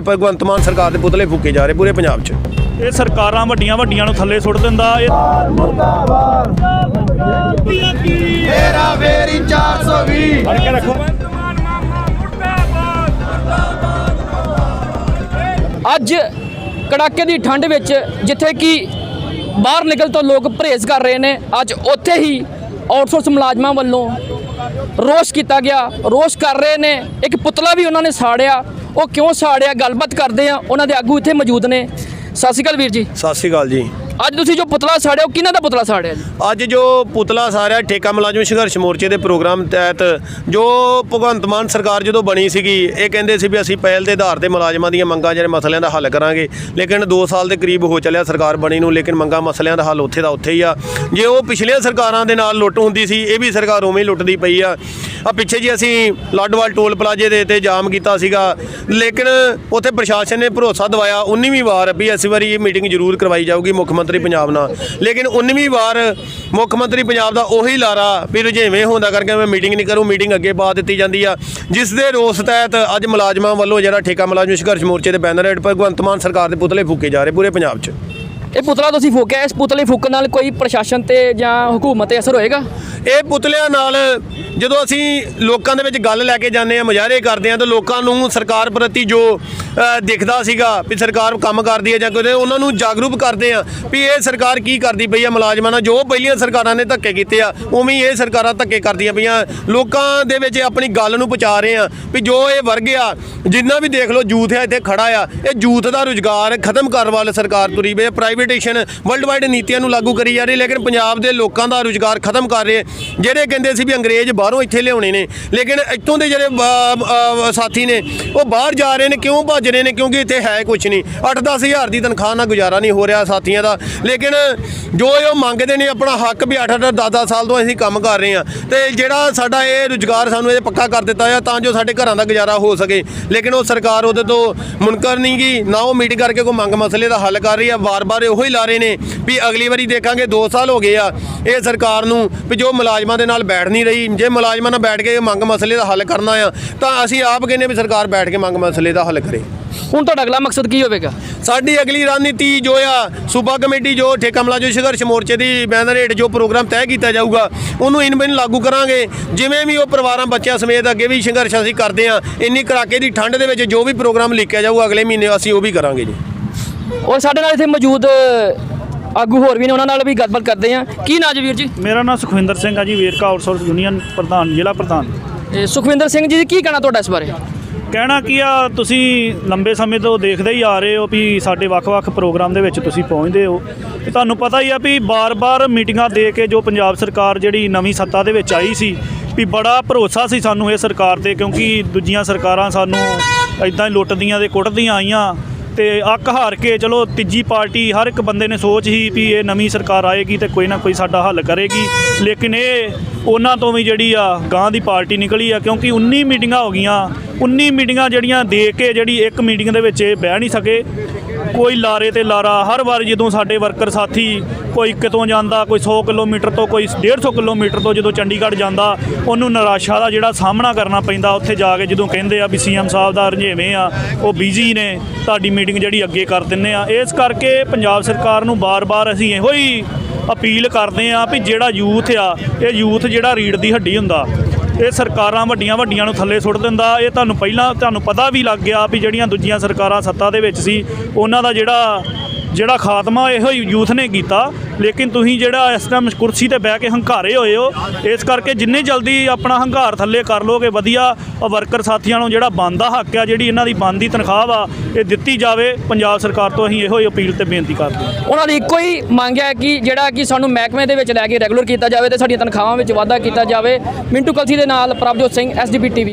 ਭਗਵੰਤ ਮਾਨ ਸਰਕਾਰ ਦੇ ਪੁਤਲੇ ਫੂਕੇ ਜਾ ਰਹੇ ਪੂਰੇ ਪੰਜਾਬ 'ਚ। ਇਹ ਸਰਕਾਰਾਂ ਵੱਡੀਆਂ ਵੱਡੀਆਂ ਨੂੰ ਥੱਲੇ ਸੁੱਟ ਦਿੰਦਾ ਇਹ ਮੇਰਾ ਫੇਰੀ 420 ਫੜ ਕੇ ਰੱਖੋ। ਅੱਜ ਕੜਾਕੇ ਦੀ ਠੰਡ ਵਿੱਚ ਜਿੱਥੇ ਕਿ ਬਾਹਰ ਨਿਕਲ ਤੋਂ ਲੋਕ ਪਰਹੇਜ਼ ਕਰ ਰਹੇ ਨੇ ਅੱਜ ਉੱਥੇ ਹੀ ਆਊਟਸੋਰਸ ਮੁਲਾਜ਼ਮਾਂ ਵੱਲੋਂ ਰੋਸ਼ ਕੀਤਾ ਗਿਆ, ਰੋਸ਼ ਕਰ ਰਹੇ ਨੇ। ਇੱਕ ਪੁਤਲਾ ਵੀ ਉਹਨਾਂ ਨੇ ਸਾੜਿਆ। ਉਹ ਕਿਉਂ ਸਾੜਿਆ? ਗੱਲਬਾਤ ਕਰਦੇ ਆ। ਉਹਨਾਂ ਦੇ ਆਗੂ ਇੱਥੇ ਮੌਜੂਦ ਨੇ। ਸਤਿ ਸ਼੍ਰੀ ਅਕਾਲ ਵੀਰ ਜੀ। ਸਤਿ ਸ਼੍ਰੀ ਅਕਾਲ ਜੀ। ਅੱਜ ਤੁਸੀਂ ਜੋ ਪੁਤਲਾ ਸਾੜਿਆ, ਉਹ ਕਿਹਨਾਂ ਦਾ ਪੁਤਲਾ ਸਾੜਿਆ ਜੀ? ਅੱਜ ਜੋ ਪੁਤਲਾ ਸਾਰਿਆ ਠੇਕਾ ਮੁਲਾਜ਼ਮ ਸੰਘਰਸ਼ ਮੋਰਚੇ ਦੇ ਪ੍ਰੋਗਰਾਮ ਤਹਿਤ, ਜੋ ਭਗਵੰਤ ਮਾਨ ਸਰਕਾਰ ਜਦੋਂ ਬਣੀ ਸੀਗੀ, ਇਹ ਕਹਿੰਦੇ ਸੀ ਵੀ ਅਸੀਂ ਪਹਿਲ ਦੇ ਆਧਾਰ ਤੇ ਮੁਲਾਜ਼ਮਾਂ ਦੀਆਂ ਮੰਗਾਂ, ਜਿਹੜੇ ਮਸਲਿਆਂ ਦਾ ਹੱਲ ਕਰਾਂਗੇ। ਲੇਕਿਨ 2 ਸਾਲ ਦੇ ਕਰੀਬ ਹੋ ਚੱਲਿਆ ਸਰਕਾਰ ਬਣੀ ਨੂੰ, ਲੇਕਿਨ ਮੰਗਾਂ ਮਸਲਿਆਂ ਦਾ ਹੱਲ ਉੱਥੇ ਦਾ ਉੱਥੇ ਹੀ ਆ। ਜੇ ਉਹ ਪਿਛਲੀਆਂ ਸਰਕਾਰਾਂ ਦੇ ਨਾਲ ਲੁੱਟ ਹੁੰਦੀ ਸੀ, ਇਹ ਵੀ ਸਰਕਾਰ ਉਵੇਂ ਹੀ ਲੁੱਟਦੀ ਪਈ ਆ। ਆ ਪਿੱਛੇ ਜੀ ਅਸੀਂ ਲਾਡਵਾਲ ਟੋਲ ਪਲਾਜ਼ੇ ਦੇ ਤੇ ਜਾਮ ਕੀਤਾ ਸੀਗਾ। ਲੇਕਿਨ ਉੱਥੇ ਪ੍ਰਸ਼ਾਸਨ ਨੇ ਭਰੋਸਾ ਦਵਾਇਆ 19ਵੀਂ ਵਾਰ ਵੀ ਇਸ ਵਾਰੀ ਇਹ ਮੀਟਿੰਗ ਜ਼ਰੂਰ ਕਰਵਾਈ ਜਾਊਗੀ ਮੁੱਖ ਮੰਤਰੀ ਪੰਜਾਬ ਨਾਲ। ਲੇਕਿਨ 19ਵੀਂ ਵਾਰ ਮੁੱਖ ਮੰਤਰੀ ਪੰਜਾਬ ਦਾ ਉਹੀ ਲਾਰਾ ਵੀ ਰੁਝੇਵੇਂ ਹੁੰਦਾ ਕਰਕੇ ਮੈਂ ਮੀਟਿੰਗ ਨਹੀਂ ਕਰੂੰ, ਮੀਟਿੰਗ ਅੱਗੇ ਪਾ ਦਿੱਤੀ ਜਾਂਦੀ ਆ। ਜਿਸ ਦੇ ਰੋਸ ਤਹਿਤ ਅੱਜ ਮੁਲਾਜ਼ਮਾਂ ਵੱਲੋਂ ਜਿਹੜਾ ਠੇਕਾ ਮੁਲਾਜ਼ਮ ਸੰਘਰਸ਼ ਮੋਰਚੇ ਦੇ ਬੈਨਰ ਹੇਠ ਭਗਵੰਤ ਮਾਨ ਸਰਕਾਰ ਦੇ ਪੁਤਲੇ ਫੂਕੇ ਜਾ ਰਹੇ ਪੂਰੇ ਪੰਜਾਬ 'ਚ। ਇਹ ਪੁਤਲਾ ਤੁਸੀਂ ਫੂਕਿਆ ਇਸ ਪੁਤਲੇ ਫੂਕਣ ਨਾਲ ਕੋਈ ਪ੍ਰਸ਼ਾਸਨ ਤੇ ਜਾਂ ਹਕੂਮਤ ਤੇ ਅਸਰ ਹੋਏਗਾ? ਇਹ ਪੁਤਲਿਆਂ ਨਾਲ ਜਦੋਂ ਅਸੀਂ ਲੋਕਾਂ ਦੇ ਵਿੱਚ ਗੱਲ ਲੈ ਕੇ ਜਾਂਦੇ ਆ ਮੁਜ਼ਾਹਰੇ ਕਰਦੇ ਆ ਤਾਂ ਲੋਕਾਂ ਨੂੰ ਸਰਕਾਰ ਪ੍ਰਤੀ ਜੋ ਅ, ਦਿਖਦਾ ਸੀਗਾ ਵੀ ਸਰਕਾਰ ਕੰਮ ਕਰਦੀ ਹੈ ਜਾਂ ਕੋਈ ਉਹਨਾਂ ਨੂੰ ਜਾਗਰੂਕ ਕਰਦੇ ਆ ਵੀ ਇਹ ਸਰਕਾਰ ਕੀ ਕਰਦੀ ਪਈ ਆ ਮੁਲਾਜ਼ਮਾਂ ਨਾਲ ਜੋ ਪਹਿਲੀਆਂ ਸਰਕਾਰਾਂ ਨੇ ਧੱਕੇ ਕੀਤੇ ਆ ਉਵੇਂ ਇਹ ਸਰਕਾਰਾਂ ਧੱਕੇ ਕਰਦੀਆਂ ਪਈਆਂ। ਲੋਕਾਂ ਦੇ ਵਿੱਚ ਆਪਣੀ ਗੱਲ ਨੂੰ ਪਹੁੰਚਾ ਰਹੇ ਆ ਵੀ ਜੋ ਇਹ ਵਰਗ ਆ ਜਿੰਨਾ ਵੀ ਦੇਖ ਲਓ ਜੂਥ ਆ ਇੱਥੇ ਖੜਾ ਆ ਇਹ ਜੂਥ ਦਾ ਰੁਜ਼ਗਾਰ ਖਤਮ ਕਰਨ ਵਾਲੇ ਸਰਕਾਰ ਤੁਰੀ ਪਈ ਪ੍ਰਾਈਵੇਟੇਸ਼ਨ ਵਰਲਡ ਵਾਈਡ ਨੀਤੀਆਂ ਨੂੰ ਲਾਗੂ ਕਰੀ ਜਾ ਰਹੀ ਲੇਕਿਨ ਪੰਜਾਬ ਦੇ ਲੋਕਾਂ ਦਾ ਰੁਜ਼ਗਾਰ ਖਤਮ ਕਰ ਰਹੇ ਜਿਹੜੇ ਕਹਿੰਦੇ ਸੀ ਵੀ ਅੰਗਰੇਜ਼ ਬਾਹਰੋਂ ਇੱਥੇ ਲਿਆਉਣੇ ਨੇ, ਲੇਕਿਨ ਇੱਥੋਂ ਦੇ ਜਿਹੜੇ ਸਾਥੀ ਨੇ, ਉਹ ਬਾਹਰ ਜਾ ਰਹੇ ਨੇ, ਕਿਉਂ ਭੱਜ ਰਹੇ ਨੇ? ਕਿਉਂਕਿ ਇੱਥੇ ਹੈ ਕੁਝ ਨਹੀਂ। 8-10 ਹਜ਼ਾਰ ਦੀ ਤਨਖਾਹ ਨਾਲ ਗੁਜ਼ਾਰਾ ਨਹੀਂ ਹੋ ਰਿਹਾ ਸਾਥੀਆਂ ਦਾ। ਲੇਕਿਨ ਜੋ ਇਹ ਉਹ ਮੰਗਦੇ ਨੇ, ਆਪਣਾ ਹੱਕ ਵੀ 8-8 10-10 ਸਾਲ ਤੋਂ ਅਸੀਂ ਕੰਮ ਕਰ ਰਹੇ ਹਾਂ। ਤੇ ਜਿਹੜਾ ਸਾਡਾ ਇਹ ਰੁਜ਼ਗਾਰ ਸਾਨੂੰ ਇਹ ਪੱਕਾ ਕਰ ਦਿੱਤਾ ਆ, ਤਾਂ ਜੋ ਸਾਡੇ ਘਰਾਂ ਦਾ ਗੁਜ਼ਾਰਾ ਹੋ ਸਕੇ। ਲੇਕਿਨ ਉਹ ਸਰਕਾਰ ਉਹਦੇ ਤੋਂ ਮੁਨਕਰ ਨਹੀਂ ਗਈ ਨਾ ਉਹ ਮੀਟਿੰਗ ਕਰਕੇ ਕੋਈ ਮੰਗ ਮਸਲੇ ਦਾ ਹੱਲ ਕਰ ਰਹੀ ਆ, ਵਾਰ-ਵਾਰ ਇਹੋ ਹੀ ਲਾ ਰਹੇ ਨੇ ਵੀ ਅਗਲੀ ਵਾਰੀ ਦੇਖਾਂਗੇ 2 ਸਾਲ ਹੋ ਗਏ ਆ ਇਹ ਸਰਕਾਰ ਨੂੰ ਵੀ ਜੋ ਮੁਲਾਜ਼ਮਾਂ ਦੇ ਨਾਲ ਬੈਠ ਨਹੀਂ ਰਹੀ ਜੇ ਮੁਲਾਜ਼ਮਾਂ ਨਾਲ ਬੈਠ ਕੇ ਮੰਗ ਮਸਲੇ ਦਾ ਹੱਲ ਕਰਨਾ ਆ ਤਾਂ ਅਸੀਂ ਆਪ ਕਹਿੰਦੇ ਵੀ ਸਰਕਾਰ ਬੈਠ ਕੇ ਮੰਗ ਮਸਲੇ ਦਾ ਹੱਲ ਕਰੇ। ਹੁਣ ਤੁਹਾਡਾ ਅਗਲਾ ਮਕਸਦ ਕੀ ਹੋਵੇਗਾ? ਸਾਡੀ ਅਗਲੀ ਰਣਨੀਤੀ ਜੋ ਆ ਸੂਬਾ ਕਮੇਟੀ ਜੋ ਠੇਕਾ ਮੁਲਾਜ਼ਮ ਸੰਘਰਸ਼ ਮੋਰਚੇ ਦੀ ਬੈਨਰ ਹੇਠ ਜੋ ਪ੍ਰੋਗਰਾਮ ਤੈਅ ਕੀਤਾ ਜਾਊਗਾ ਉਹਨੂੰ ਇਨ ਬਿਨ ਲਾਗੂ ਕਰਾਂਗੇ। ਜਿਵੇਂ ਵੀ ਉਹ ਪਰਿਵਾਰਾਂ ਬੱਚਿਆਂ ਸਮੇਤ ਅੱਗੇ ਵੀ ਸੰਘਰਸ਼ ਅਸੀਂ ਕਰਦੇ ਆ ਇੰਨੀ ਕੜਾਕੇ ਦੀ ਠੰਡ ਦੇ ਵਿੱਚ ਜੋ ਵੀ ਪ੍ਰੋਗਰਾਮ ਲਿਖਿਆ ਜਾਊਗਾ ਅਗਲੇ ਮਹੀਨੇ ਅਸੀਂ ਉਹ ਵੀ ਕਰਾਂਗੇ ਜੀ। ਔਰ ਸਾਡੇ ਨਾਲ ਇੱਥੇ ਮੌਜੂਦ ਆਗੂ ਹੋਰ ਵੀ ਨੇ ਉਹਨਾਂ ਨਾਲ ਵੀ ਗੱਲਬਾਤ ਕਰਦੇ ਆ ਕੀ ਨਾਂ ਜੀ ਵੀਰ ਜੀ? ਮੇਰਾ ਨਾਮ ਸੁਖਵਿੰਦਰ ਸਿੰਘ ਆ ਜੀ ਵੇਰਕਾ ਆਊਟਸੋਰਸ ਯੂਨੀਅਨ ਪ੍ਰਧਾਨ ਜ਼ਿਲ੍ਹਾ ਪ੍ਰਧਾਨ। ਇਹ ਸੁਖਵਿੰਦਰ ਸਿੰਘ ਜੀ ਕੀ ਕਹਿਣਾ ਤੁਹਾਡਾ ਇਸ ਬਾਰੇ? ਕਹਿਣਾ ਕੀ ਆ ਤੁਸੀਂ ਲੰਬੇ ਸਮੇਂ ਤੋਂ ਦੇਖਦੇ ਹੀ ਆ ਰਹੇ ਹੋ ਵੀ ਸਾਡੇ ਵੱਖ-ਵੱਖ ਪ੍ਰੋਗਰਾਮ ਦੇ ਵਿੱਚ ਤੁਸੀਂ ਪਹੁੰਚਦੇ ਹੋ। ਤੇ ਤੁਹਾਨੂੰ ਪਤਾ ਹੀ ਆ ਵੀ ਬਾਰ-ਬਾਰ ਮੀਟਿੰਗਾਂ ਦੇ ਕੇ ਜੋ ਪੰਜਾਬ ਸਰਕਾਰ ਜਿਹੜੀ ਨਵੀਂ ਸੱਤਾ ਦੇ ਵਿੱਚ ਆਈ ਸੀ ਵੀ ਬੜਾ ਭਰੋਸਾ ਸੀ ਸਾਨੂੰ ਇਹ ਸਰਕਾਰ ਤੇ ਕਿਉਂਕਿ ਦੂਜੀਆਂ ਸਰਕਾਰਾਂ ਸਾਨੂੰ ਇਦਾਂ ਹੀ ਲੁੱਟਦੀਆਂ ਤੇ ਕੁੱਟਦੀਆਂ ਆਈਆਂ। ਤੇ ਅੱਕ ਹਾਰ ਕੇ ਚਲੋ ਤੀਜੀ ਪਾਰਟੀ ਹਰ ਇੱਕ ਬੰਦੇ ਨੇ ਸੋਚ ਹੀ ਵੀ ਇਹ ਨਵੀਂ ਸਰਕਾਰ ਆਏਗੀ ਤੇ ਕੋਈ ਨਾ ਕੋਈ ਸਾਡਾ ਹੱਲ ਕਰੇਗੀ। ਲੇਕਿਨ ਇਹ ਉਹਨਾਂ ਤੋਂ ਵੀ ਜਿਹੜੀ ਆ ਗਾਂ ਦੀ ਪਾਰਟੀ ਨਿਕਲੀ ਆ, ਕਿਉਂਕਿ 19 ਮੀਟਿੰਗਾਂ ਹੋ ਗਈਆਂ। 19 ਮੀਟਿੰਗਾਂ ਜਿਹੜੀਆਂ ਦੇ ਕੇ ਜਿਹੜੀ ਇੱਕ ਮੀਟਿੰਗ ਦੇ ਵਿੱਚ ਇਹ ਬਹਿ ਨਹੀਂ ਸਕੇ। ਕੋਈ ਲਾਰੇ ਤੇ ਲਾਰਾ, ਹਰ ਵਾਰ ਜਦੋਂ ਸਾਡੇ ਵਰਕਰ ਸਾਥੀ ਕੋਈ ਕਿਤੋਂ ਜਾਂਦਾ, ਕੋਈ 100 ਕਿਲੋਮੀਟਰ ਤੋਂ, ਕੋਈ 150 ਕਿਲੋਮੀਟਰ ਤੋਂ ਜਦੋਂ ਚੰਡੀਗੜ੍ਹ ਜਾਂਦਾ, ਉਹਨੂੰ ਨਿਰਾਸ਼ਾ ਦਾ ਜਿਹੜਾ ਸਾਹਮਣਾ ਕਰਨਾ ਪੈਂਦਾ, ਉੱਥੇ ਜਾ ਕੇ ਜਦੋਂ ਕਹਿੰਦੇ ਆ ਵੀ ਸੀਐਮ ਸਾਹਿਬ ਦਾ ਰੰਝੇਵੇਂ ਆ, ਉਹ ਬਿਜ਼ੀ ਨੇ, ਤੁਹਾਡੀ ਮੀਟਿੰਗ ਜਿਹੜੀ ਅੱਗੇ ਕਰ ਦਿੰਨੇ ਆ। ਇਸ ਕਰਕੇ ਪੰਜਾਬ ਸਰਕਾਰ ਨੂੰ ਬਾਰ-ਬਾਰ ਅਸੀਂ ਇਹੋ ਹੀ ਅਪੀਲ ਕਰਦੇ ਆ ਵੀ ਜਿਹੜਾ ਯੂਥ ਆ, ਇਹ ਯੂਥ ਜਿਹੜਾ ਰੀੜ ਦੀ ਹੱਡੀ ਹੁੰਦਾ, ਇਹ ਸਰਕਾਰਾਂ ਵੱਡੀਆਂ ਵੱਡੀਆਂ ਨੂੰ ਥੱਲੇ ਸੁੱਟ ਦਿੰਦਾ, ਇਹ ਤੁਹਾਨੂੰ ਪਹਿਲਾਂ, ਤੁਹਾਨੂੰ ਪਤਾ ਵੀ ਲੱਗ ਗਿਆ ਵੀ ਜਿਹੜੀਆਂ ਦੂਜੀਆਂ ਸਰਕਾਰਾਂ ਸੱਤਾ ਦੇ ਵਿੱਚ ਸੀ, ਉਹਨਾਂ ਦਾ ਜਿਹੜਾ ਜਿਹੜਾ ਖਾਤਮਾ ਇਹੋ ਹੀ ਯੂਥ ਨੇ ਕੀਤਾ, ਲੇਕਿਨ ਤੁਸੀਂ ਜਿਹੜਾ ਇਸ ਟਾਈਮ ਕੁਰਸੀ ਤੇ ਬਹਿ ਕੇ ਹੰਕਾਰੇ ਹੋਏ ਹੋ, ਇਸ ਕਰਕੇ ਜਿੰਨੇ ਜਲਦੀ ਆਪਣਾ ਹੰਕਾਰ ਥੱਲੇ ਕਰ ਲੋਗੇ, ਵਧੀਆ ਵਰਕਰ ਸਾਥੀਆਂ ਨੂੰ ਜਿਹੜਾ ਬੰਦਾ ਹੱਕ ਆ, ਜਿਹੜੀ ਇਹਨਾਂ ਦੀ ਬੰਦੀ ਤਨਖਾਹ ਆ ਇਹ ਦਿੱਤੀ ਜਾਵੇ, ਪੰਜਾਬ ਸਰਕਾਰ ਤੋਂ ਅਸੀਂ ਇਹੋ ਹੀ ਅਪੀਲ ਤੇ ਬੇਨਤੀ ਕਰਦੇ ਹਾਂ। ਉਹਨਾਂ ਦੀ ਇੱਕੋ ਹੀ ਮੰਗ ਹੈ ਕਿ ਜਿਹੜਾ ਕਿ ਸਾਨੂੰ ਮਹਿਕਮੇ ਦੇ ਵਿੱਚ ਲੈ ਕੇ ਰੈਗੂਲਰ ਕੀਤਾ ਜਾਵੇ ਤੇ ਸਾਡੀਆਂ ਤਨਖਾਹਾਂ ਵਿੱਚ ਵਾਧਾ ਕੀਤਾ ਜਾਵੇ। ਮਿੰਟੂ ਕਲਸੀ ਦੇ ਨਾਲ ਪ੍ਰਭਜੋਤ ਸਿੰਘ ਐਸਡੀਪੀ ਟੀਵੀ